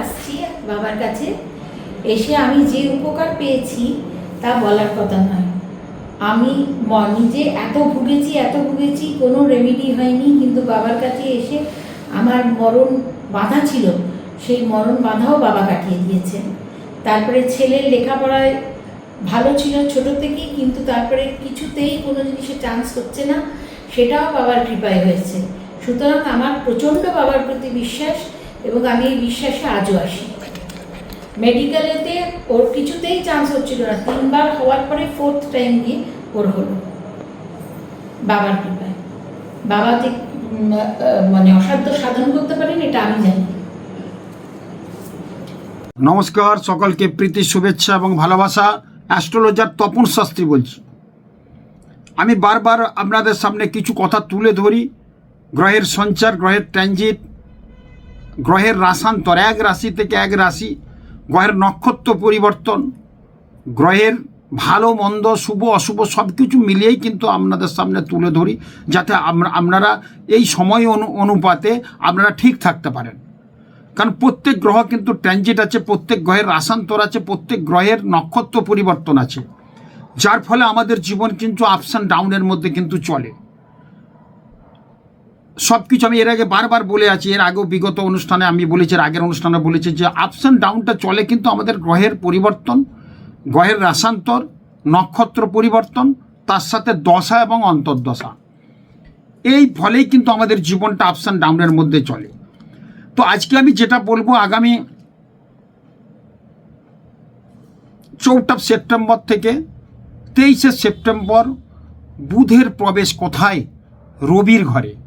আসছি বাবার কাছে, এসে আমি যে উপকার পেয়েছি তা বলার কথা নয়। আমি নিজে এত ভুগেছি এত ভুগেছি, কোনো রেমেডি হয়নি, কিন্তু বাবার কাছে এসে আমার মরণ বাধা ছিল। সেই মরণ বাধাও বাবা কাটিয়ে দিয়েছেন তারপরে ছেলের লেখাপড়ায় ভালো ছিল ছোট থেকেই, কিন্তু তারপরে কিছুতেই কোনো জিনিসে চান্স হচ্ছে না, সেটাও বাবার কৃপায় হয়েছে। সুতরাং আমার প্রচণ্ড বাবার প্রতি বিশ্বাস এবং আমি এই বিশ্বাসে আজও আসি। মেডিকেলেতে ওর কিছুতেই চান্স হচ্ছিল না। তিনবার হওয়ার পরে ফোর্থ টাইম গিয়ে ওর হলো। বাবার কৃপায়। বাবা মানে অসাধ্য সাধন করতে পারেন, এটা আমি জানি। নমস্কার, সকলকে প্রীতি, শুভেচ্ছা এবং ভালোবাসা। অ্যাস্ট্রোলজার তপন শাস্ত্রী বলছি। আমি বারবার আপনাদের সামনে কিছু কথা তুলে ধরি। গ্রহের সঞ্চার, গ্রহের ট্রানজিট গ্রহের রাসান্তর এক রাশি থেকে এক রাশি, গ্রহের নক্ষত্র পরিবর্তন, গ্রহের ভালো, মন্দ, শুভ, অশুভ সব কিছু মিলিয়েই কিন্তু আপনাদের সামনে তুলে ধরি, যাতে আপনারা এই সময় অনু, অনুপাতে আপনারা ঠিক থাকতে পারেন। কারণ প্রত্যেক গ্রহ কিন্তু ট্রানজিট আছে, প্রত্যেক গ্রহের রাসান্তর আছে, প্রত্যেক গ্রহের নক্ষত্র পরিবর্তন আছে। যার ফলে আমাদের জীবন কিন্তু আপস অ্যান্ড ডাউনের মধ্যে কিন্তু চলে। সব কিছু আমি এর আগে বারবার বলে আছি। এর আগেও বিগত অনুষ্ঠানে আমি বলেছি, এর আগের অনুষ্ঠানে বলেছি যে আপস অ্যান্ড ডাউনটা চলে কিন্তু আমাদের গ্রহের পরিবর্তন, গ্রহের রাসান্তর নক্ষত্র পরিবর্তন, তার সাথে দশা এবং অন্তর্দশা। এই ফলেই কিন্তু আমাদের জীবনটা আপস অ্যান্ড ডাউনের মধ্যে চলে। তো আজকে আমি যেটা বলব, আগামী চৌঠা সেপ্টেম্বর থেকে তেইশে সেপ্টেম্বর বুধের প্রবেশ কোথায়? রবির ঘরে।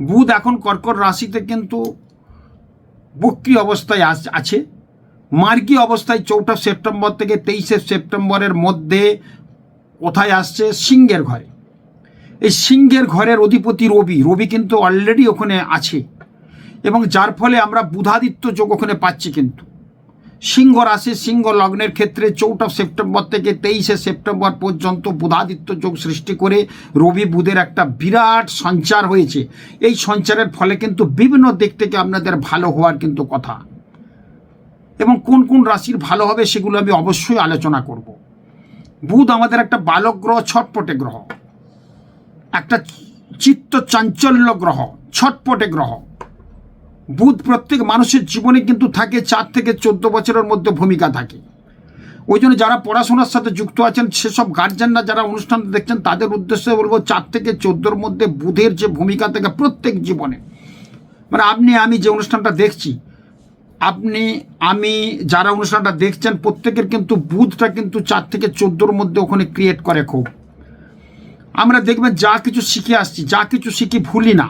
বুধ এখন কর্কট রাশিতে কিন্তু বক্রি অবস্থায় আছে মার্গী অবস্থায় চৌঠা সেপ্টেম্বর থেকে তেইশে সেপ্টেম্বরের মধ্যে কোথায় আসছে? সিংহের ঘরে। এই সিংহের ঘরের অধিপতি রবি। রবি কিন্তু অলরেডি ওখানে আছে এবং যার ফলে আমরা বুধাদিত্য যোগ ওখানে পাচ্ছি কিন্তু। সিংহ রাশি, সিংহ লগ্নের ক্ষেত্রে চৌঠা সেপ্টেম্বর থেকে তেইশে সেপ্টেম্বর পর্যন্ত বুধাদিত্য যোগ সৃষ্টি করে রবি বুধের একটা বিরাট সঞ্চার হয়েছে। এই সঞ্চারের ফলে কিন্তু বিভিন্ন দিক থেকে আপনাদের ভালো হওয়ার কিন্তু কথা। এবং কোন কোন রাশির ভালো হবে সেগুলো আমি অবশ্যই আলোচনা করব। বুধ আমাদের একটা বালক গ্রহ, ছটপটে গ্রহ। একটা চিত্ত চাঞ্চল্য গ্রহ, ছটপটে গ্রহ। বুধ প্রত্যেক মানুষের জীবনে কিন্তু থাকে চার থেকে চোদ্দ বছরের মধ্যে ভূমিকা থাকে। ওই জন্য যারা পড়াশোনার সাথে যুক্ত আছেন, সেসব গার্জেনরা যারা অনুষ্ঠান দেখছেন, তাদের উদ্দেশ্যে বলব চার থেকে চোদ্দোর মধ্যে বুধের যে ভূমিকা থাকে প্রত্যেক জীবনে। মানে আপনি, আমি যে অনুষ্ঠানটা দেখছি, আপনি, আমি যারা অনুষ্ঠানটা দেখছেন, প্রত্যেকের কিন্তু বুধটা কিন্তু চার থেকে চোদ্দোর মধ্যে ওখানে ক্রিয়েট করে খুব। আমরা দেখবেন যা কিছু শিখে আসছি, যা কিছু শিখি ভুলি না।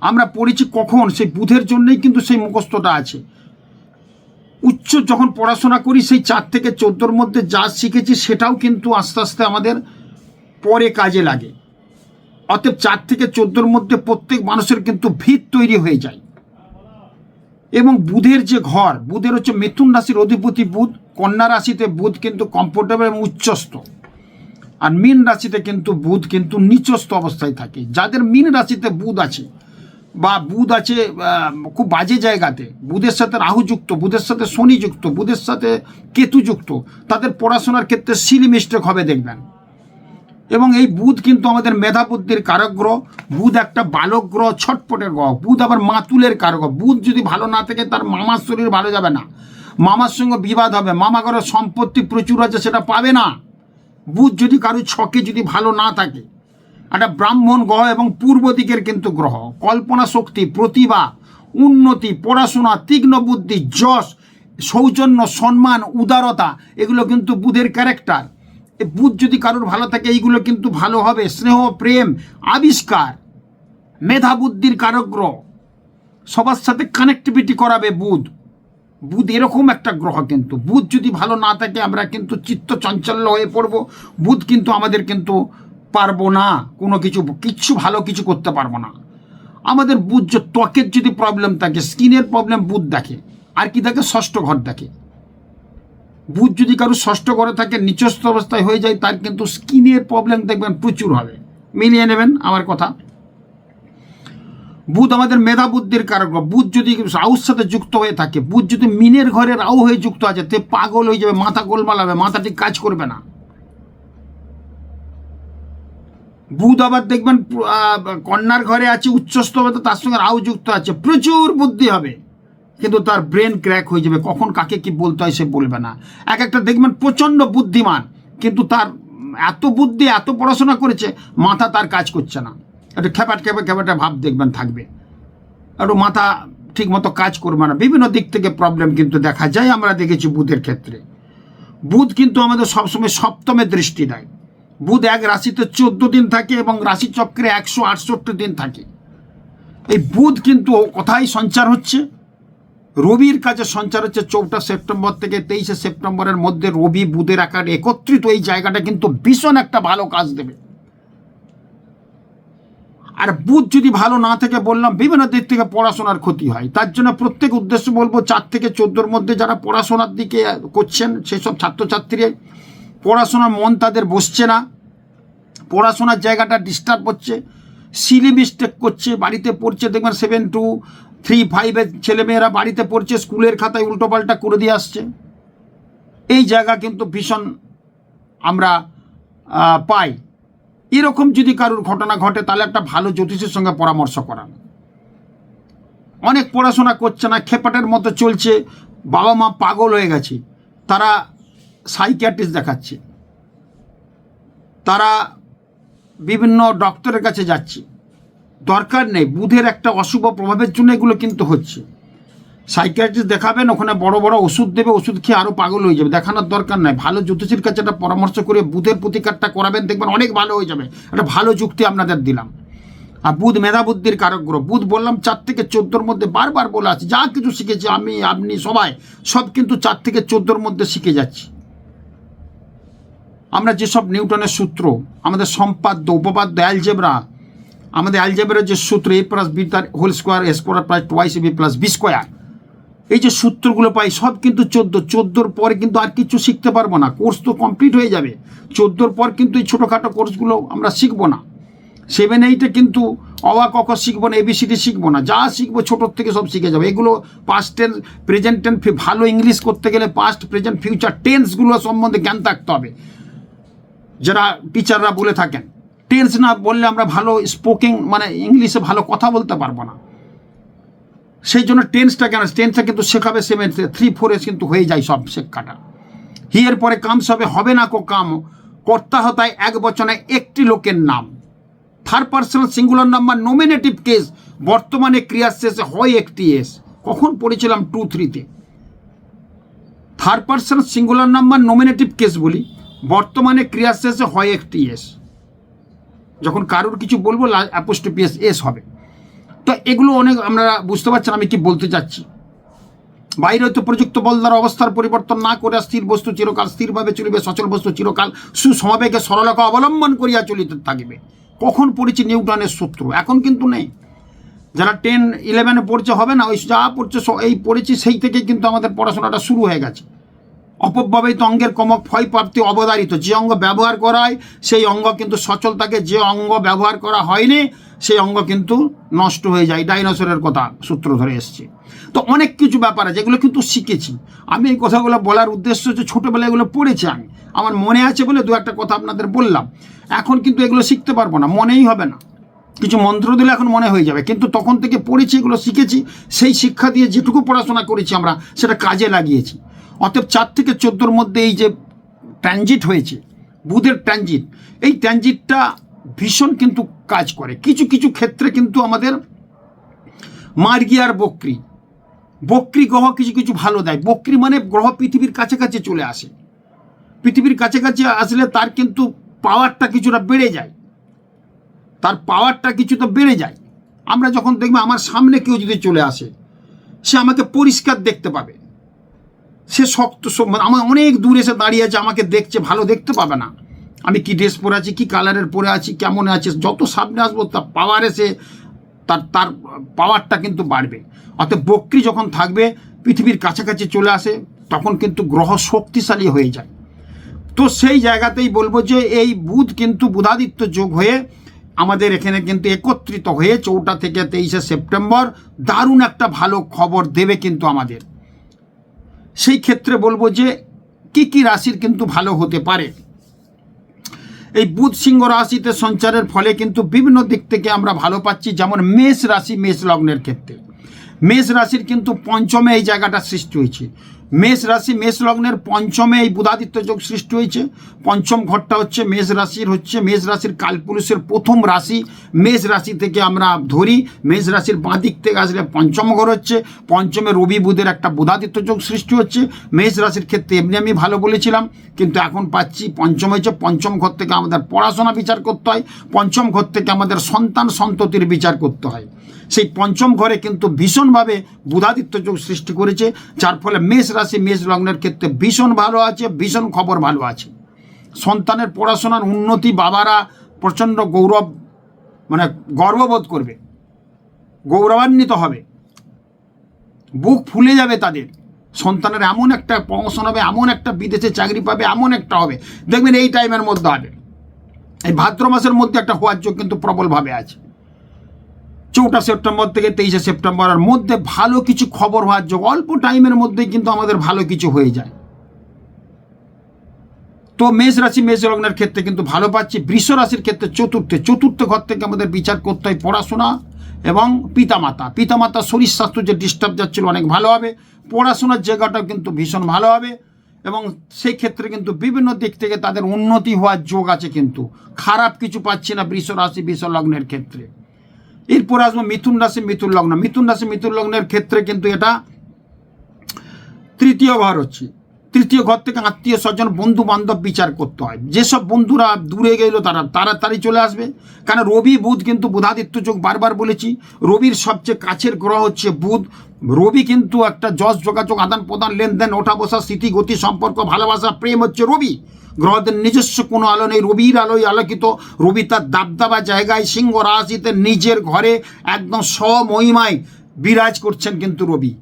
আমরা পড়েছি কখন? সেই বুধের জন্যই কিন্তু সেই মুখস্থটা আছে। উচ্চ যখন পড়াশোনা করি, সেই চার থেকে চোদ্দোর মধ্যে যা শিখেছি সেটাও কিন্তু আস্তে আস্তে আমাদের পরে কাজে লাগে। অতএব চার থেকে চোদ্দোর মধ্যে প্রত্যেক মানুষের কিন্তু ভিত তৈরি হয়ে যায়। এবং বুধের যে ঘর, বুধের হচ্ছে মিথুন রাশির অধিপতি বুধ, কন্যা রাশিতে বুধ কিন্তু কমফোর্টেবল এবং উচ্চস্থ। আর মীন রাশিতে কিন্তু বুধ কিন্তু নিচস্থ অবস্থায় থাকে। যাদের মীন রাশিতে বুধ আছে বা বুধ আছে খুব বাজে জায়গাতে। বুধের সাথে রাহু যুক্ত, বুধের সাথে শনি যুক্ত, বুধের সাথে কেতু যুক্ত, তাদের পড়াশোনার ক্ষেত্রে সিলি মিস্টেক হবে দেখবেন। এবং এই বুধ কিন্তু আমাদের মেধা বুদ্ধির কারক গ্রহ, বুধ একটা বালক গ্রহ, ছটপটের গ্রহ, বুধ আবার মাতুলের কারক। বুধ যদি ভালো না থাকে, তার মামার শরীর ভালো যাবে না। মামার সঙ্গে বিবাদ হবে, মামা ঘরের সম্পত্তি প্রচুর আছে, সেটা পাবে না। বুধ যদি কারও ছকে যদি ভালো না থাকে একটা ব্রাহ্মণ গ্রহ এবং পূর্ব দিকের কিন্তু গ্রহ। কল্পনা শক্তি, প্রতিভা, উন্নতি, পড়াশোনা, তীক্ষ্ণ বুদ্ধি, যশ, সৌজন্য, সম্মান, উদারতা, এগুলো কিন্তু বুধের ক্যারেক্টার বুধ যদি কারোর ভালো থাকে, এইগুলো কিন্তু ভালো হবে। স্নেহ, প্রেম, আবিষ্কার, মেধা বুদ্ধির কারক গ্রহ। সবার সাথে কানেক্টিভিটি করাবে বুধ। বুধ এরকম একটা গ্রহ কিন্তু। বুধ যদি ভালো না থাকে, আমরা কিন্তু চিত্ত চাঞ্চল্য হয়ে পড়ব। বুধ কিন্তু আমাদের কিন্তু পারব না, কোনো কিছু, কিচ্ছু ভালো কিছু করতে পারব না। আমাদের বুধ ত্বকের যদি প্রবলেম থাকে, স্কিনের প্রবলেম বুধ দেখে, আর কি দেখে? ষষ্ঠ ঘর দেখে। বুধ যদি কারও ষষ্ঠ ঘরে থাকে, নিচস্থ অবস্থায় হয়ে যায়, তার কিন্তু স্কিনের প্রবলেম দেখবেন, প্রচুর হবে। মিলিয়ে নেবেন আমার কথা। বুধ আমাদের মেধা বুদ্ধির কারক। বুধ যদি রাহুর সাথে যুক্ত হয়ে থাকে, বুধ যদি মিনের ঘরে রাহু হয়ে যুক্ত আছে, তে পাগল হয়ে যাবে, মাথা গোলমাল হবে, মাথা ঠিক কাজ করবে না। বুধ আবার দেখবেন কন্যার ঘরে আছে, উচ্চস্থ হবে, তো তার সঙ্গে রাহু যুক্ত আছে। প্রচুর বুদ্ধি হবে। কিন্তু তার ব্রেন ক্র্যাক হয়ে যাবে। কখন কাকে কি বলতে হয় সে বলবে না। এক একটা দেখবেন প্রচণ্ড বুদ্ধিমান। কিন্তু তার এত বুদ্ধি, এত পড়াশোনা করেছে, মাথা তার কাজ করছে না। একটু খেপাট খেপে খেপাটে ভাব দেখবেন, থাকবে। একটু মাথা ঠিক মতো কাজ করবে না। বিভিন্ন দিক থেকে প্রবলেম কিন্তু দেখা যায়, আমরা দেখেছি বুধের ক্ষেত্রে। বুধ কিন্তু আমাদের সবসময় সপ্তমে দৃষ্টি দেয়। বুধ এক রাশিতে চোদ্দ দিন থাকে এবং রাশিচক্রে একশো আটষট্টি দিন থাকে। এই বুধ কিন্তু কোথায় সঞ্চার হচ্ছে? রবির কাছে সঞ্চার হচ্ছে চৌঠা সেপ্টেম্বর থেকে তেইশে সেপ্টেম্বরের মধ্যে রবি বুধের আকার একত্রিত। এই জায়গাটা কিন্তু ভীষণ একটা ভালো কাজ দেবে। আর বুধ যদি ভালো না থেকে বললাম, বিভিন্ন দিক থেকে পড়াশোনার ক্ষতি হয়। তার জন্য প্রত্যেক উদ্দেশ্য বলব, চার থেকে চোদ্দোর মধ্যে যারা পড়াশোনার দিকে করছেন, সেসব ছাত্রছাত্রী পড়াশোনার মন তাদের বসছে না। পড়াশোনার জায়গাটা ডিস্টার্ব হচ্ছে। সিলি মিস্টেক করছে, বাড়িতে পড়ছে, দেখবেন সেভেন টু থ্রি ফাইভের ছেলেমেয়েরা বাড়িতে পড়ছে, স্কুলের খাতায় উল্টোপাল্টা করে দিয়ে আসছে। এই জায়গা কিন্তু ভীষণ আমরা পাই। এরকম যদি কারোর ঘটনা ঘটে, তাহলে একটা ভালো জ্যোতিষের সঙ্গে পরামর্শ করান। অনেক পড়াশোনা করছে না, খেপাটের মতো চলছে বাবা মা পাগল হয়ে গেছে। তারা সাইকিয়াট্রিস্ট দেখাচ্ছে। তারা বিভিন্ন ডক্টরের কাছে যাচ্ছে। দরকার নেই, বুধের একটা অশুভ প্রভাবের জন্য এগুলো কিন্তু হচ্ছে। সাইকিয়াট্রিস্ট দেখাবেন, ওখানে বড় বড় ওষুধ দেবে, ওষুধ খেয়ে আরও পাগল হয়ে যাবে, দেখানোর দরকার নাই। ভালো জ্যোতিষীর কাছে একটা পরামর্শ করে বুধের প্রতিকারটা করাবেন, দেখবেন অনেক ভালো হয়ে যাবে। একটা ভালো যুক্তি আপনাদের দিলাম। আর বুধ মেধাবুদ্ধির কারক গ্রহ। বুধ বললাম, চার থেকে চোদ্দোর মধ্যে বারবার বলে আছে যা কিছু শিখেছি আমি, আপনি, সবাই, সব কিন্তু চার থেকে চোদ্দোর মধ্যে শিখে যাচ্ছি। আমরা যেসব নিউটনের সূত্র, আমাদের সম্পাদ্য, উপপাদ্য অ্যালজেব্রা আমাদের অ্যালজেব্রার যে সূত্র এ প্লাস বি তার whole square A square plus twice B plus B square এই যে সূত্রগুলো পাই, সব কিন্তু চোদ্দ, চোদ্দোর পরে কিন্তু আর কিছু শিখতে পারব না কোর্স তো কমপ্লিট হয়ে যাবে, চোদ্দোর পর কিন্তু এই ছোটোখাটো কোর্সগুলো আমরা শিখব না সেভেন এইটে কিন্তু অবাক অক শিখব না এবিসিডি শিখব না, যা শিখব ছোটোর থেকে সব শিখে যাবে, এগুলো পাস্ট টেন্স প্রেজেন্ট টেন্স ভালো ইংলিশ করতে গেলে পাস্ট প্রেজেন্ট ফিউচার টেন্সগুলো সম্বন্ধে জ্ঞান থাকতে হবে যারা টিচাররা বলে থাকেন। টেন্স না বললে আমরা ভালো স্পোকিং মানে ইংলিশে ভালো কথা বলতে পারব না। সেই জন্য টেন্সটা কেন? টেন্সটা কিন্তু শেখাবে সেভেন থ্রি ফোরে কিন্তু হয়ে যায় সব শেখাটা হিয়ের পরে কামস হবে হবে না কো কাম? কর্তা হতায় এক বচনে একটি লোকের নাম। Third personal singular number nominative case বর্তমানে ক্রিয়ার শেষে হয় একটি এস কখন পড়েছিলাম টু থ্রিতে third person singular number nominative case বলি। বর্তমানে ক্রিয়ার শেষে হয় একটি এস। যখন কারোর কিছু বলব অ্যাপোস্টোপিএস এস হবে। তো এগুলো অনেক আমরা বুঝতে পারছেন, আমি কি বলতে চাচ্ছি। বাইরে হয়তো প্রযুক্ত বল দ্বারা অবস্থার পরিবর্তন না করে স্থির বস্তু চিরকাল স্থিরভাবে চলিবে, সচল বস্তু চিরকাল সুসমাবেগে সরলতা অবলম্বন করিয়া চলিতে থাকিবে। কখন পড়েছি নিউটনের সূত্র? এখন কিন্তু নেই। যারা টেন, ইলেভেনে পড়ছে হবে না, ওই যা পড়ছে এই পড়েছি সেই থেকে কিন্তু আমাদের পড়াশোনাটা শুরু হয়ে গেছে। অপব্যবহৃত অঙ্গের কমক ক্ষয় প্রাপ্তি অবধারিত। যে অঙ্গ ব্যবহার করা হয় সেই অঙ্গ কিন্তু সচল থাকে। যে অঙ্গ ব্যবহার করা হয়নি, সেই অঙ্গ কিন্তু নষ্ট হয়ে যায়। ডাইনোসরের কথা সূত্র ধরে এসছে। তো অনেক কিছু ব্যাপার আছে, এগুলো কিন্তু শিখেছি। আমি এই কথাগুলো বলার উদ্দেশ্য হচ্ছে, ছোটোবেলায় এগুলো পড়েছি আমি। আমার মনে আছে বলে দু একটা কথা আপনাদের বললাম। এখন কিন্তু এগুলো শিখতে পারব না, মনেই হবে না। কিছু মন্ত্র দিলে এখন মনে হয়ে যাবে। কিন্তু তখন থেকে পড়েছি, এগুলো শিখেছি। সেই শিক্ষা দিয়ে যেটুকু পড়াশোনা করেছি আমরা, সেটা কাজে লাগিয়েছি। অতএব চার থেকে চোদ্দোর মধ্যে এই যে ট্রানজিট হয়েছে, বুধের ট্রানজিট, এই ট্রানজিটটা ভীষণ কিন্তু কাজ করে। কিছু কিছু ক্ষেত্রে কিন্তু আমাদের মার্গি আর বক্রি। বক্রি গ্রহ কিছু কিছু ভালো দেয়। বক্রি মানে গ্রহ পৃথিবীর কাছাকাছি চলে আসে। পৃথিবীর কাছাকাছি আসলে তার কিন্তু পাওয়ারটা কিছুটা বেড়ে যায়। তার পাওয়ারটা কিছুটা বেড়ে যায়। আমরা যখন দেখব, আমার সামনে কেউ যদি চলে আসে, সে আমাকে পরিষ্কার দেখতে পাবে। সে শক্ত মানে আমার অনেক দূর এসে দাঁড়িয়ে আছে, আমাকে দেখছে, ভালো দেখতে পাবে না। আমি কি ড্রেস পরে আছি, কী কালারের পরে আছি, কেমন আছে, যত সামনে আসব, তার পাওয়ার এসে তার তার পাওয়ারটা কিন্তু বাড়বে। অর্থাৎ বক্রি যখন থাকবে, পৃথিবীর কাছাকাছি চলে আসে, তখন কিন্তু গ্রহ শক্তিশালী হয়ে যায়। তো সেই জায়গাতেই বলব যে, এই বুধ কিন্তু বুধাদিত্য যোগ হয়ে আমাদের এখানে কিন্তু একত্রিত হয়ে চৌঠা থেকে তেইশে সেপ্টেম্বর দারুণ একটা ভালো খবর দেবে কিন্তু আমাদের। সেই ক্ষেত্রে বলব যে কি কি রাশির কিন্তু ভালো হতে পারে। এই বুধ সিংহ রাশিতে সঞ্চারের ফলে কিন্তু বিভিন্ন দিক থেকে আমরা ভালো পাচ্ছি, যেমন মেষ রাশি, মেষ লগ্নের ক্ষেত্রে। মেষ রাশির কিন্তু পঞ্চমে এই জায়গাটা সৃষ্টি হয়েছে। মেষ রাশি, মেষ লগ্নের পঞ্চমে এই বুধাদিত্য যোগ সৃষ্টি হয়েছে। পঞ্চম ঘরটা হচ্ছে মেষ রাশির, হচ্ছে মেষ রাশির কালপুরুষের প্রথম রাশি। মেষ রাশি থেকে আমরা ধরি, মেষ রাশির বাঁ দিক থেকে আসলে পঞ্চম ঘর হচ্ছে। পঞ্চমে রবি বুধের একটা বুধাদিত্য যোগ সৃষ্টি হচ্ছে। মেষ রাশির ক্ষেত্রে এমনি আমি ভালো বলেছিলাম, কিন্তু এখন পাচ্ছি পঞ্চম হয়েছে। পঞ্চম ঘর থেকে আমাদের পড়াশোনা বিচার করতে হয়। পঞ্চম ঘর থেকে আমাদের সন্তান সন্ততির বিচার করতে হয়। সেই পঞ্চম ঘরে কিন্তু ভীষণভাবে বুধাদিত্য যোগ সৃষ্টি করেছে, যার ফলে মেষ রাশি, মেষ লগ্নের ক্ষেত্রে ভীষণ ভালো আছে, ভীষণ খবর ভালো আছে। সন্তানের পড়াশোনার উন্নতি বাবারা প্রচণ্ড গৌরব মানে গর্ববোধ করবে, গৌরবান্বিত হবে। বুক ফুলে যাবে তাদের। সন্তানের এমন একটা প্রমোশন হবে, এমন একটা বিদেশে চাকরি পাবে, এমন একটা হবে। দেখবেন এই টাইমের মধ্যে হবে। এই ভাদ্র মাসের মধ্যে একটা হওয়ার যোগ কিন্তু প্রবলভাবে আছে। চৌঠা সেপ্টেম্বর থেকে তেইশে সেপ্টেম্বরের মধ্যে ভালো কিছু খবর হওয়ার যোগ, অল্প টাইমের মধ্যেই কিন্তু আমাদের ভালো কিছু হয়ে যায়। তো মেষ রাশি, মেষ লগ্নের ক্ষেত্রে কিন্তু ভালো পাচ্ছি, বৃষ রাশির ক্ষেত্রে চতুর্থে, চতুর্থ ঘর থেকে আমাদের বিচার করতে হয় পড়াশোনা এবং পিতামাতা। পিতামাতা শরীর স্বাস্থ্য যে ডিস্টার্ব যাচ্ছিল অনেক ভালো হবে, পড়াশোনার জায়গাটাও কিন্তু ভীষণ ভালো হবে এবং সেই ক্ষেত্রে কিন্তু বিভিন্ন দিক থেকে তাদের উন্নতি হওয়ার যোগ আছে কিন্তু। খারাপ কিছু পাচ্ছি না বৃষ রাশি, বৃষ লগ্নের ক্ষেত্রে। এরপর আসব মিথুন রাশি, মিথুন লগ্ন। মিথুন রাশি, মিথুন লগ্নের ক্ষেত্রে কিন্তু এটা তৃতীয় ঘর হচ্ছে। তৃতীয় ঘর থেকে আত্মীয় স্বজন, বন্ধু বান্ধব বিচার করতে হয়। যেসব বন্ধুরা দূরে গেল, তারা তাড়াতাড়ি চলে আসবে। কারণ রবি, বুধ কিন্তু বুধাদিত্য যোগ বারবার বলেছি, রবির সবচেয়ে কাছের গ্রহ হচ্ছে বুধ। রবি কিন্তু একটা যশ যোগাযোগ, আদান প্রদান, লেনদেন, ওঠা বসা, স্মৃতি, গতি, সম্পর্ক, ভালোবাসা, প্রেম হচ্ছে রবি। গ্রহদের নিজস্ব কোনো আলো নেই, রবির আলোয় আলোকিত। রবি তার দাবদাবা জায়গায়, সিংহ রাশিতে নিজের ঘরে একদম স্বমহিমায় বিরাজ করছেন কিন্তু রবি।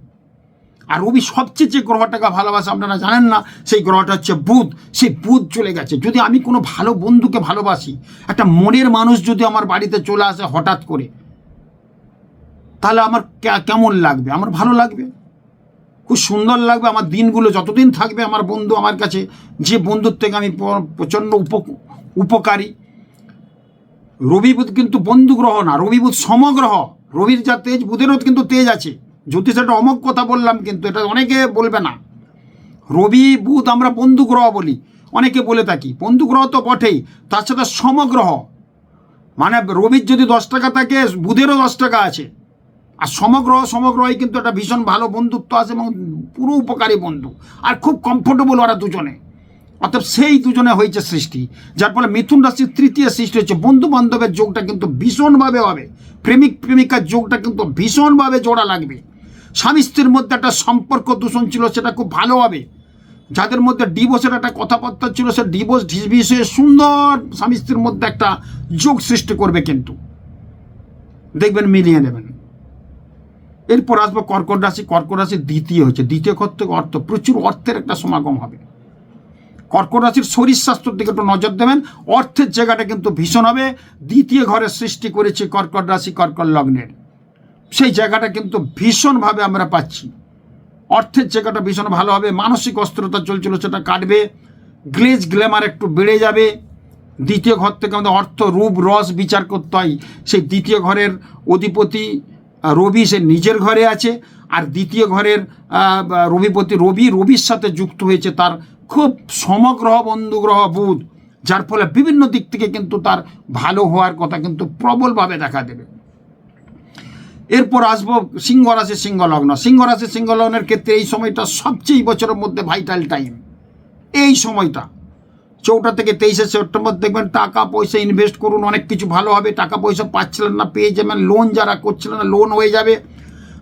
আর রবি সবচেয়ে যে গ্রহটাকে ভালোবাসে, আপনারা জানেন না, সেই গ্রহটা হচ্ছে বুধ। সেই বুধ চলে গেছে। যদি আমি কোনো ভালো বন্ধুকে ভালোবাসি, একটা মনের মানুষ যদি আমার বাড়িতে চলে আসে হঠাৎ করে, তাহলে আমার কেমন লাগবে? আমার ভালো লাগবে? খুব সুন্দর লাগবে আমার দিনগুলো, যতদিন থাকবে আমার বন্ধু আমার কাছে, যে বন্ধুর থেকে আমি প্রচণ্ড উপ উপকারী। রবি বুধ কিন্তু বন্ধু গ্রহ না, রবি বুধ সমগ্রহ। রবির যা তেজ, বুধেরও কিন্তু তেজ আছে। জ্যোতিষ একটা অমক কথা বললাম কিন্তু এটা অনেকে বলবে না। রবি, বুধ আমরা বন্ধু গ্রহ বলি, অনেকে বলে থাকি। বন্ধু গ্রহ তো বটেই, তার সাথে সমগ্রহ। মানে রবির যদি দশ টাকা থাকে, বুধেরও দশ টাকা আছে। আর সমগ্র সমগ্রই কিন্তু একটা ভীষণ ভালো বন্ধুত্ব আছে এবং পুরো উপকারী বন্ধু। আর খুব কমফোর্টেবল ওরা দুজনে। অর্থাৎ সেই দুজনে হয়েছে সৃষ্টি। যার ফলে মিথুন রাশির তৃতীয় সৃষ্টি হচ্ছে বন্ধু বান্ধবের যোগটা কিন্তু ভীষণভাবে হবে। প্রেমিক প্রেমিকার যোগটা কিন্তু ভীষণভাবে জোড়া লাগবে। স্বামী স্ত্রীর মধ্যে একটা সম্পর্ক দূষণ ছিল, সেটা খুব ভালো হবে। যাদের মধ্যে ডিভোর্সের একটা কথাবার্তা ছিল, সে ডিভোর্স বিষয়ে সুন্দর স্বামী স্ত্রীর মধ্যে একটা যোগ সৃষ্টি করবে কিন্তু। দেখবেন, মিলিয়ে নেবেন। এরপর আসব কর্কট রাশি। কর্কট রাশি দ্বিতীয় হচ্ছে। দ্বিতীয় ঘর থেকে অর্থ। প্রচুর অর্থের একটা সমাগম হবে। কর্কট রাশির শরীর স্বাস্থ্যের দিকে একটু নজর দেবেন। অর্থের জায়গাটা কিন্তু ভীষণ হবে। দ্বিতীয় ঘরের সৃষ্টি করেছে কর্কট রাশি, কর্কট লগ্নের। সেই জায়গাটা কিন্তু ভীষণভাবে আমরা পাচ্ছি। অর্থের জায়গাটা ভীষণ ভালো হবে, মানসিক অস্থিরতা চলছিল, সেটা কাটবে, গ্লেজ গ্ল্যামার একটু বেড়ে যাবে। দ্বিতীয় ঘর থেকে আমাদের অর্থ, রূপ, রস বিচার করতে হয়। সেই দ্বিতীয় ঘরের অধিপতি রবি, সে নিজের ঘরে আছে। আর দ্বিতীয় ঘরের রবিপতি রবি, রবির সাথে যুক্ত হয়েছে তার খুব সমগ্রহ বন্ধুগ্রহ বুধ, যার ফলে বিভিন্ন দিক থেকে কিন্তু তার ভালো হওয়ার কথা কিন্তু প্রবলভাবে দেখা দেবে। এরপর আসব সিংহ রাশি সিংহ লগ্ন সিংহ রাশি সিংহ লগ্নের ক্ষেত্রে এই সময়টা সবচেয়ে বছরের মধ্যে ভাইটাল টাইম এই সময়টা। চৌটা থেকে তেইশে সেপ্টেম্বর দেখবেন টাকা পয়সা ইনভেস্ট করুন, অনেক কিছু ভালো হবে। টাকা পয়সা পাচ্ছিলেন না, পেয়ে যাবেন। লোন যারা করছিলেন না লোন হয়ে যাবে।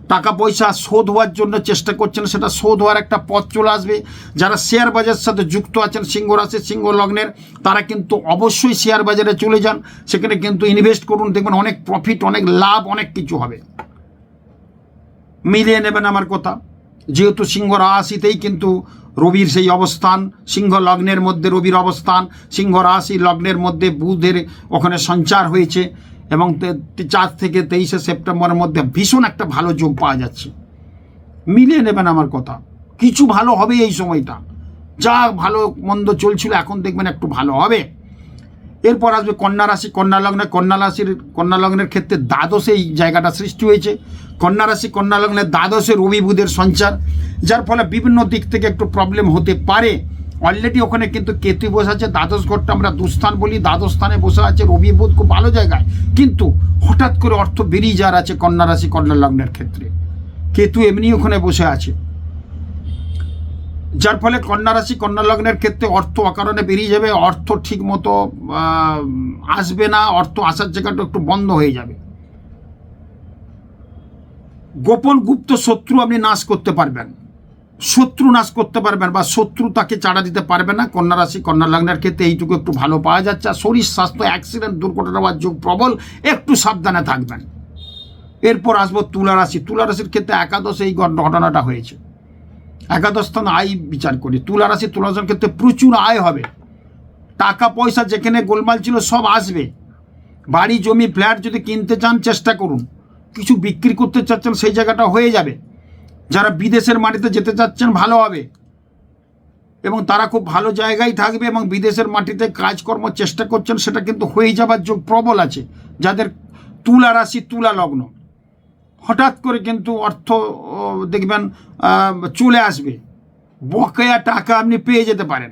টাকা পয়সা শোধ হওয়ার জন্য চেষ্টা করছেন, সেটা শোধ হওয়ার একটা পথ চলে আসবে। যারা শেয়ার বাজারের সাথে যুক্ত আছেন, সিংহ রাশি, সিংহ লগ্নের, তারা কিন্তু অবশ্যই শেয়ার বাজারে চলে যান। সেখানে কিন্তু ইনভেস্ট করুন, দেখবেন অনেক প্রফিট অনেক লাভ, অনেক কিছু হবে। মিলিয়ে নেবেন আমার কথা। যেহেতু সিংহ রাশিতেই কিন্তু রবির সেই অবস্থান, সিংহ লগ্নের মধ্যে রবির অবস্থান, সিংহ রাশি লগ্নের মধ্যে বুধের ওখানে সঞ্চার হয়েছে। এবং চার থেকে তেইশে সেপ্টেম্বরের মধ্যে ভীষণ একটা ভালো যোগ পাওয়া যাচ্ছে। মিলিয়ে নেবেন আমার কথা। কিছু ভালো হবে এই সময়টা। যা ভালো মন্দ চলছিল, এখন দেখবেন একটু ভালো হবে। এরপর আসবে কন্যা রাশি। কন্যা লগ্নে, কন্যা রাশির, কন্যা লগ্নের ক্ষেত্রে দ্বাদশে এই জায়গাটা সৃষ্টি হয়েছে। কন্যা রাশি, কন্যা লগ্নে দ্বাদশে রবি বুধের সঞ্চার, যার ফলে বিভিন্ন দিক থেকে একটু প্রবলেম হতে পারে। অলরেডি ওখানে কিন্তু কেতু বসে আছে, দ্বাদশ ঘরটা আমরা দুস্থান বলি, দ্বাদশ স্থানে বসে আছে, রবি বুধ খুব ভালো জায়গায়। কিন্তু হঠাৎ করে অর্থ বেরিয়ে যাওয়ার আছে কন্যা রাশি, কন্যা লগ্নের ক্ষেত্রে। কেতু এমনি ওখানে বসে আছে। যার ফলে কন্যা রাশি, কন্যা লগ্নের ক্ষেত্রে অর্থ অকারণে বেরিয়ে যাবে, অর্থ ঠিক মতো আসবে না, অর্থ আসার জায়গাটা একটু বন্ধ হয়ে যাবে। গোপন গুপ্ত শত্রু আপনি নাশ করতে পারবেন। শত্রু নাশ করতে পারবেন বা শত্রু তাকে চাড়া দিতে পারবে না। কন্যা রাশি, কন্যা লগ্নের ক্ষেত্রে এইটুকু একটু ভালো পাওয়া যাচ্ছে আর শরীর, স্বাস্থ্য অ্যাক্সিডেন্ট দুর্ঘটনা বা যোগ প্রবল, একটু সাবধানে থাকবেন। এরপর আসব তুলা রাশি। তুলা রাশির ক্ষেত্রে একাদশ এই ঘট- ঘটনাটা হয়েছে। একাদশ স্থান আয় বিচার করি। তুলা রাশি, তুলা রাশির ক্ষেত্রে প্রচুর আয় হবে। টাকা, পয়সা যেখানে গোলমাল ছিল সব আসবে। বাড়ি, জমি ফ্ল্যাট যদি কিনতে চান, চেষ্টা করুন। কিছু বিক্রি করতে চাচ্ছেন, সেই জায়গাটা হয়ে যাবে। যারা বিদেশের মাটিতে যেতে চাচ্ছেন, ভালো হবে। এবং তারা খুব ভালো জায়গায় থাকবে এবং বিদেশের মাটিতে কাজকর্ম চেষ্টা করছেন, সেটা কিন্তু হয়ে যাবার যোগ প্রবল আছে, যাদের তুলা রাশি, তুলা লগ্ন। হঠাৎ করে কিন্তু অর্থ দেখবেন চলে আসবে। বকেয়া টাকা আপনি পেয়ে যেতে পারেন।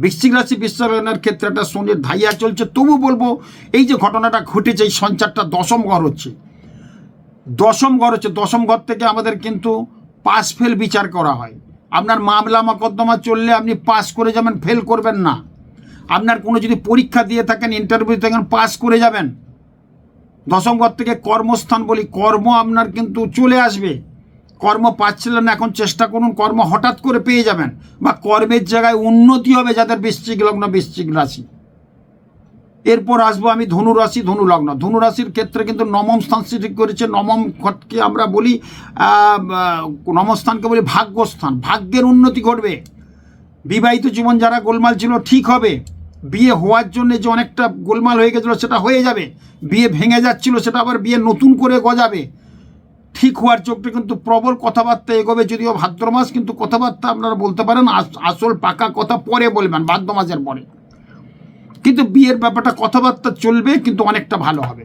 বৃশ্চিক রাশি বিশ্বায়নের ক্ষেত্রে একটা শনির ধাইয়া চলছে। তবু বলব, এই যে ঘটনাটা ঘটেছে, এই সঞ্চারটা দশম ঘর হচ্ছে। দশম ঘর হচ্ছে, দশম ঘর থেকে আমাদের কিন্তু পাস ফেল বিচার করা হয়। আপনার মামলা মকদ্দমা চললে আপনি পাস করে যাবেন, ফেল করবেন না। আপনার কোনো যদি পরীক্ষা দিয়ে থাকেন ইন্টারভিউ থাকেন, পাস করে যাবেন। দশম ঘর থেকে কর্মস্থান বলি, কর্ম আপনার কিন্তু চলে আসবে। কর্ম পাচ্ছিলেন এখন চেষ্টা করুন, কর্ম হঠাৎ করে পেয়ে যাবেন। বা কর্মের জায়গায় উন্নতি হবে যাদের বৃশ্চিক লগ্ন, বৃশ্চিক রাশি। এরপর আসব আমি ধনু রাশি ধনু লগ্ন। ধনু রাশির ক্ষেত্রে কিন্তু নবম স্থান সৃষ্টি করেছে। নবম ঘটকে আমরা বলি আহ, আহ, স্থানকে বলি ভাগ্যস্থান। ভাগ্যের উন্নতি ঘটবে। বিবাহিত জীবন যারা গোলমাল ছিল ঠিক হবে। বিয়ে হওয়ার জন্য যে অনেকটা গোলমাল হয়ে গেছিল সেটা হয়ে যাবে। বিয়ে ভেঙে যাচ্ছিল সেটা আবার বিয়ে নতুন করে গজাবে। ঠিক হওয়ার চোখটা কিন্তু প্রবল কথাবার্তা এগোবে যদিও ভাদ্র মাস কিন্তু কথাবার্তা আপনারা বলতে পারেন আসল পাকা কথা পরে বলবেন ভাদ্র মাসের পরে। কিন্তু বিয়ের ব্যাপারটা কথাবার্তা চলবে, কিন্তু অনেকটা ভালো হবে।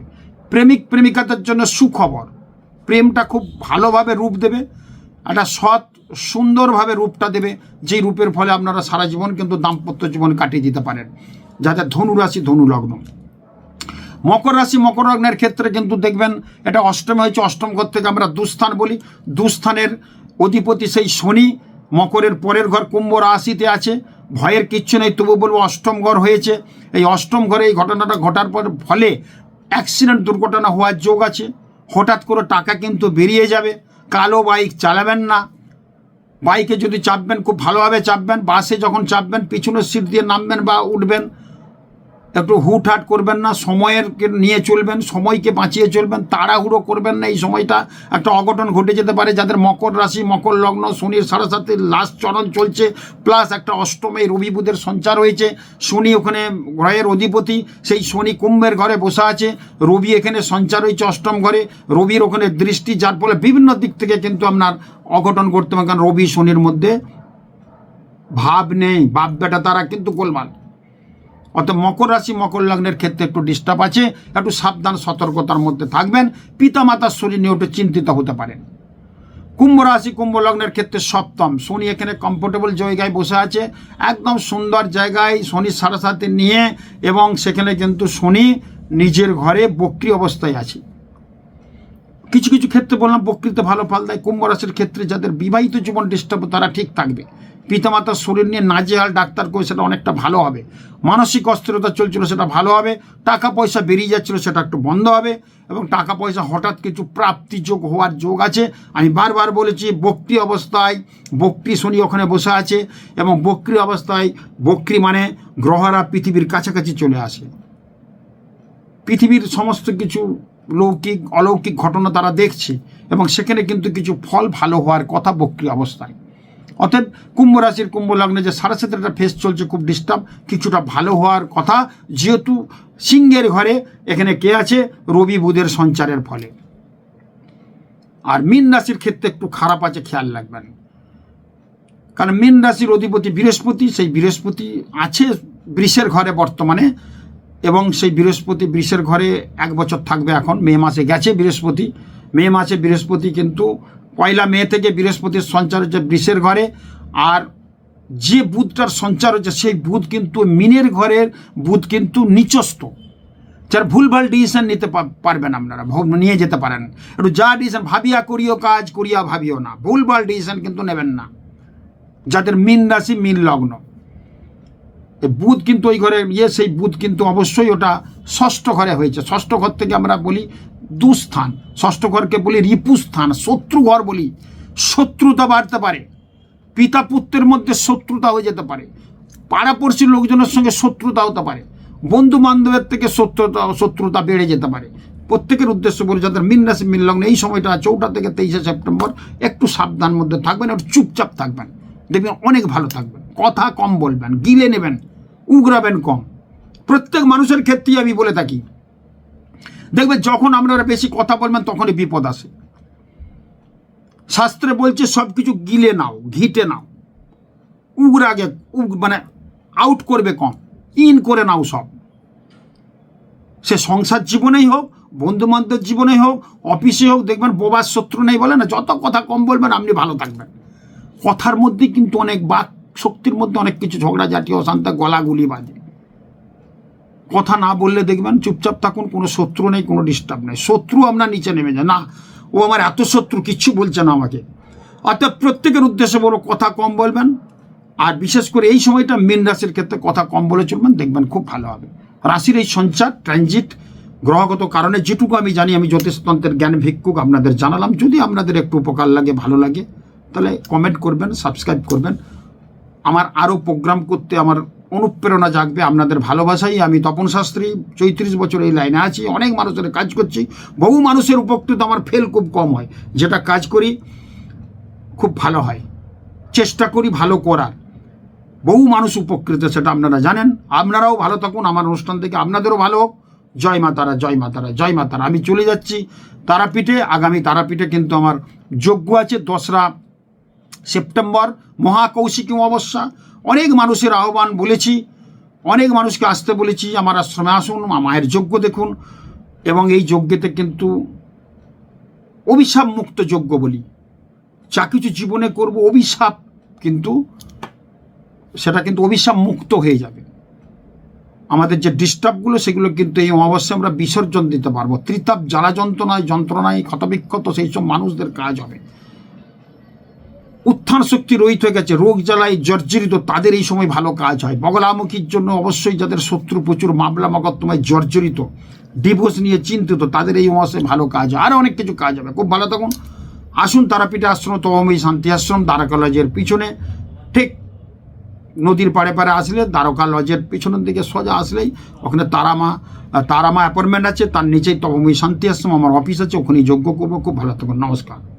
প্রেমিক, প্রেমিকাদের জন্য সুখবর। প্রেমটা খুব ভালোভাবে রূপ দেবে, একটা সৎ, সুন্দরভাবে রূপটা দেবে, যেই রূপের ফলে আপনারা সারা জীবন কিন্তু দাম্পত্য জীবন কাটিয়ে দিতে পারেন। যাদের ধনু রাশি, ধনু লগ্ন। মকর রাশি, মকর লগ্নের ক্ষেত্রে কিন্তু দেখবেন, এটা অষ্টমে হয়েছে, অষ্টম ঘর থেকে আমরা দুস্থান বলি। দুস্থানের অধিপতি সেই শনি, মকরের পরের ঘর কুম্ভ রাশিতে আছে। ভয়ের কিচ্ছু নেই, তবু বলব অষ্টম ঘর হয়েছে। এই অষ্টম ঘরে এই ঘটনাটা ঘটার পর ফলে অ্যাক্সিডেন্ট দুর্ঘটনা হওয়ার যোগ আছে। হঠাৎ করে টাকা কিন্তু বেরিয়ে যাবে। কালো বাইক চালাবেন না। বাইকে যদি চাপবেন, খুব ভালোভাবে চাপবেন। বাসে যখন চাপবেন, পিছনের সিট দিয়ে নামবেন বা উঠবেন একটু হুটহাট করবেন না, সময়ের নিয়ে চলবেন, সময়কে বাঁচিয়ে চলবেন, তাড়াহুড়ো করবেন না এই সময়টা। একটা অঘটন ঘটে যেতে পারে, যাদের মকর রাশি, মকর লগ্ন, শনির সাড়ে সাথে লাস্ট চরণ চলছে, প্লাস একটা অষ্টমে রবি বুধের সঞ্চার হয়েছে, শনি ওখানে গ্রহের অধিপতি, সেই শনি কুম্ভের ঘরে বসে আছে, রবি এখানে সঞ্চার হয়েছে অষ্টম ঘরে, রবির ওখানে দৃষ্টি, যার ফলে বিভিন্ন দিক থেকে কিন্তু আপনার অঘটন করতে হবে কারণ রবি শনির মধ্যে ভাব নেই বাপ বেটা তারা কিন্তু গোলমাল। অর্থাৎ মকর রাশি, মকর লগ্নের ক্ষেত্রে একটু ডিস্টার্ব আছে, একটু সাবধান, সতর্কতার মধ্যে থাকবেন। পিতামাতার শরীর নিয়ে একটু চিন্তিত হতে পারেন। কুম্ভ রাশি, কুম্ভ লগ্নের ক্ষেত্রে সপ্তম। শনি এখানে কমফোর্টেবল জায়গায় বসে আছে, একদম সুন্দর জায়গায় শনি সাড়ে সাথে নিয়ে, এবং সেখানে কিন্তু শনি নিজের ঘরে বক্রি অবস্থায় আছে। কিছু কিছু ক্ষেত্রে বললাম বক্রিতে ভালো ফল দেয়। কুম্ভ রাশির ক্ষেত্রে যাদের বিবাহিত জীবন ডিস্টার্ব তারা ঠিক থাকবে। পিতামাতার শরীর নিয়ে নাজেহাল ডাক্তার করে সেটা অনেকটা ভালো হবে। মানসিক অস্থিরতা চলছিল, সেটা ভালো হবে। টাকা পয়সা বেরিয়ে যাচ্ছিল, সেটা একটু বন্ধ হবে। এবং টাকা পয়সা হঠাৎ কিছু প্রাপ্তি যোগ হওয়ার যোগ আছে। আমি বারবার বলেছি, বক্রি অবস্থায় বক্রি শনি ওখানে বসে আছে। এবং বক্রি অবস্থায়, বক্রি মানে গ্রহরা পৃথিবীর কাছাকাছি চলে আসে। পৃথিবীর সমস্ত কিছু লৌকিক, অলৌকিক ঘটনা তারা দেখছে এবং সেখানে কিন্তু কিছু ফল ভালো হওয়ার কথা বক্রি অবস্থায়। অতএব কুম্ভ রাশির কুম্ভ লগ্নে যে সাড়ে একটা ফেস চলছে খুব ডিস্টার্ব কিছুটা ভালো হওয়ার কথা, যেহেতু সিংহের ঘরে এখানে কে আছে? রবি বুধের সঞ্চারের ফলে। আর মীন রাশির ক্ষেত্রে একটু খারাপ আছে, খেয়াল রাখবেন। কারণ মীন রাশির অধিপতি বৃহস্পতি, সেই বৃহস্পতি আছে বৃষের ঘরে বর্তমানে। এবং সেই বৃহস্পতি বৃষের ঘরে এক বছর থাকবে এখন, মে মাসে গেছে বৃহস্পতি। মে মাসে বৃহস্পতি কিন্তু পয়লা মে থেকে বৃহস্পতির সঞ্চার হচ্ছে বৃষের ঘরে আর যে বুধটার সঞ্চার হচ্ছে সেই বুধ কিন্তু মিনের ঘরের বুধ কিন্তু নিচস্ত যার ভুলভাল ডিসিশন নিতে পারবেন আপনারা নিয়ে যেতে পারেন। একটু যা ডিসিশন ভাবিয়া করিও কাজ, করিয়া ভাবিও না। ভুলভাল ডিসিশন কিন্তু নেবেন না। যাদের মিন রাশি, মিন লগ্ন। বুধ কিন্তু ওই ঘরে ইয়ে সেই বুধ কিন্তু অবশ্যই ওটা ষষ্ঠ ঘরে হয়েছে। ষষ্ঠ ঘর থেকে আমরা বলি দুস্থান। ষষ্ঠ ঘরকে বলি রিপুস্থান, শত্রু ঘর বলি। শত্রুতা বাড়তে পারে। পিতা পুত্রের মধ্যে শত্রুতা হয়ে যেতে পারে। পাড়াপড়শির লোকজনের সঙ্গে শত্রুতা হতে পারে। বন্ধু বান্ধবের থেকে শত্রুতা শত্রুতা বেড়ে যেতে পারে। প্রত্যেকের উদ্দেশ্য বলে যাদের মিন রাশি এই সময়টা চৌঠা থেকে তেইশে সেপ্টেম্বর, একটু সাবধান মধ্যে থাকবেন একটু চুপচাপ থাকবেন। দেখবেন অনেক ভালো থাকবেন। কথা কম বলবেন, গিলে নেবেন। উগরাবেন কম। প্রত্যেক মানুষের ক্ষেত্রেই আমি বলে থাকি। দেখবেন যখন আপনারা বেশি কথা বলবেন, তখনই বিপদ আসে। শাস্ত্রে বলছে সব কিছু গিলে নাও, ঘিটে নাও। উগরে আগে উগ মানে আউট করবে কম। ইন করে নাও সব। সে সংসার জীবনেই হোক বন্ধু বান্ধব জীবনেই হোক, অফিসে হোক, দেখবেন বোবার শত্রু নেই বলে না, যত কথা কম বলবেন, আপনি ভালো থাকবেন। কথার মধ্যে কিন্তু অনেক বাক শক্তির মধ্যে অনেক কিছু ঝগড়া জাতীয় অশান্ত, গলাগুলি বাজে। কথা না বললে দেখবেন চুপচাপ থাকুন, কোনো শত্রু নেই, কোনো ডিস্টার্ব নেই। শত্রু আপনার নিচে নেমে যায় না, ও আমার এত শত্রু, কিচ্ছু বলছে না আমাকে। অর্থাৎ প্রত্যেকের উদ্দেশ্যে বড় কথা কম বলবেন। আর বিশেষ করে এই সময়টা মীন রাশির ক্ষেত্রে কথা কম বলে চলবেন, দেখবেন খুব ভালো হবে। রাশির এই সঞ্চার ট্রানজিট গ্রহগত কারণে যেটুকু আমি জানি, আমি জ্যোতিষতন্ত্রের জ্ঞান ভিক্ষুক আপনাদের জানালাম। যদি আপনাদের একটু উপকার লাগে, ভালো লাগে, তাহলে কমেন্ট করবেন সাবস্ক্রাইব করবেন। আমার আরও প্রোগ্রাম করতে আমার অনুপ্রেরণা জাগবে, আপনাদের ভালোবাসাই। আমি তপন শাস্ত্রী, চৌত্রিশ বছর এই লাইনে আছি, অনেক মানুষের কাজ করছি। বহু মানুষের উপকৃত আমার ফেল খুব কম হয়। যেটা কাজ করি, খুব ভালো হয়। চেষ্টা করি ভালো করার। বহু মানুষ উপকৃত, সেটা আপনারা জানেন। আপনারাও ভালো থাকুন, আমার অনুষ্ঠান থেকে আপনাদেরও ভালো হোক। জয় মা তারা, জয় মা তারা, জয় মা তারা। আমি চলে যাচ্ছি তারাপীঠে। আগামী তারাপীঠে কিন্তু আমার যজ্ঞ আছে দশরা সেপ্টেম্বর, মহাকৌশিকী অমাবস্যা, অনেক মানুষের আহ্বান বলেছি, অনেক মানুষকে আসতে বলেছি, আমার আশ্রমে আসুন মায়ের যজ্ঞ দেখুন, এবং এই যজ্ঞেতে কিন্তু অভিশাপ মুক্ত যজ্ঞ বলি। যা কিছু জীবনে করব অভিশাপ কিন্তু, সেটা কিন্তু অভিশাপ মুক্ত হয়ে যাবে। আমাদের যে ডিস্টার্বগুলো, সেগুলো কিন্তু এই অমাবস্যা আমরা বিসর্জন দিতে পারব। ত্রিতাপ জ্বালা যন্ত্রণায় যন্ত্রণায়, ক্ষতবিক্ষত, সেই সব মানুষদের কাজ হবে। উত্থান শক্তি রহিত হয়ে গেছে, রোগ জ্বালায় জর্জরিত, তাদের এই সময় ভালো কাজ হয়। বগলামুখীর জন্য অবশ্যই যাদের শত্রু প্রচুর, মামলা মকদ্দমায় জর্জরিত, ডিভোর্স নিয়ে চিন্তিত, তাদের এই মাসে ভালো কাজ হয়। আরও অনেক কিছু কাজ হবে। খুব ভালো থাকুন। আসুন তারাপীঠে আশ্রম তহময়ী শান্তি আশ্রম, দ্বারকা লজের পিছনে। ঠিক নদীর পাড়ে পাড়ে আসলে, দ্বারকা লজের পিছনের দিকে সোজা আসলেই ওখানে তারামা তারামা অ্যাপয়েন্টমেন্ট আছে, তার নিচেই তহময়ী শান্তি আশ্রম, আমার অফিস আছে, ওখানেই যোগ্য করব। খুব ভালো থাকুন। নমস্কার।